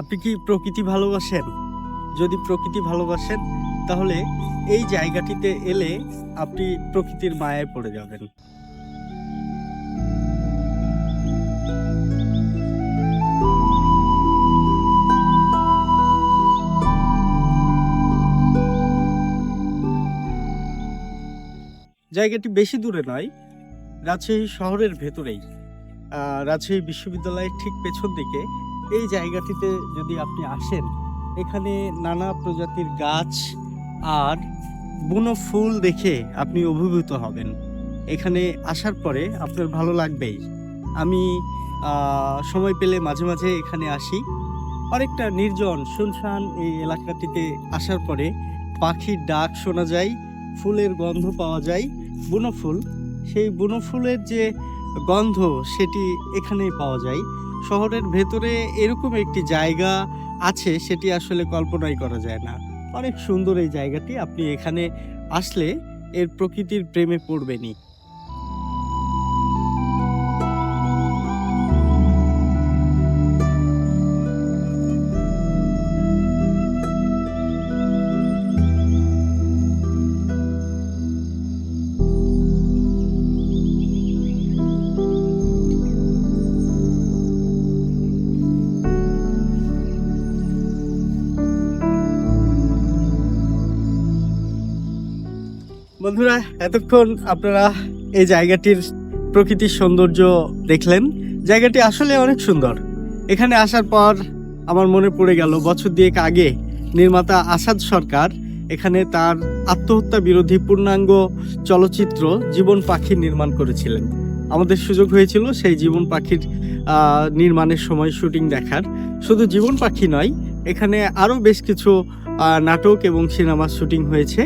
আপনি কি প্রকৃতি ভালোবাসেন? যদি প্রকৃতি ভালোবাসেন, তাহলে এই জায়গাটিতে এলে আপনি প্রকৃতির মায়ায় পড়ে যাবেন। জায়গাটি বেশি দূরে নয়, রাজশাহী শহরের ভেতরেই। রাজশাহী বিশ্ববিদ্যালয়ের ঠিক পেছন দিকে এই জায়গাটিতে যদি আপনি আসেন, এখানে নানা প্রজাতির গাছ আর বুনো ফুল দেখে আপনি অভিভূত হবেন। এখানে আসার পরে আপনার ভালো লাগবেই। আমি সময় পেলে মাঝে মাঝে এখানে আসি। অনেকটা নির্জন, শুনশান এই এলাকাটিতে আসার পরে পাখির ডাক শোনা যায়, ফুলের গন্ধ পাওয়া যায়, বুনো ফুল। সেই বুনো ফুলের যে গন্ধ, সেটি এখানেই পাওয়া যায়। শহরের ভেতরে এরকম একটি জায়গা আছে, সেটি আসলে কল্পনাই করা যায় না। অনেক সুন্দর এই জায়গাটি, আপনি এখানে আসলে এর প্রকৃতির প্রেমে পড়বেনই। বন্ধুরা, এতক্ষণ আপনারা এই জায়গাটির প্রকৃতির সৌন্দর্য দেখলেন। জায়গাটি আসলে অনেক সুন্দর। এখানে আসার পর আমার মনে পড়ে গেল, বছর দিয়েক আগে নির্মাতা আসাদ সরকার এখানে তার আত্মহত্যা বিরোধী পূর্ণাঙ্গ চলচ্চিত্র জীবন পাখি নির্মাণ করেছিলেন। আমাদের সুযোগ হয়েছিল সেই জীবন পাখির নির্মাণের সময় শুটিং দেখার। শুধু জীবন পাখি নয়, এখানে আরও বেশ কিছু নাটক এবং সিনেমার শুটিং হয়েছে।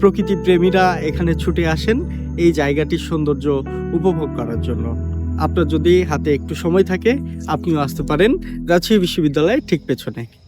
প্রকৃতি প্রেমীরা এখানে ছুটে আসেন এই জায়গাটির সৌন্দর্য উপভোগ করার জন্য। আপনার যদি হাতে একটু সময় থাকে, আপনিও আসতে পারেন রাজশাহী বিশ্ববিদ্যালয়ের ঠিক পেছনে।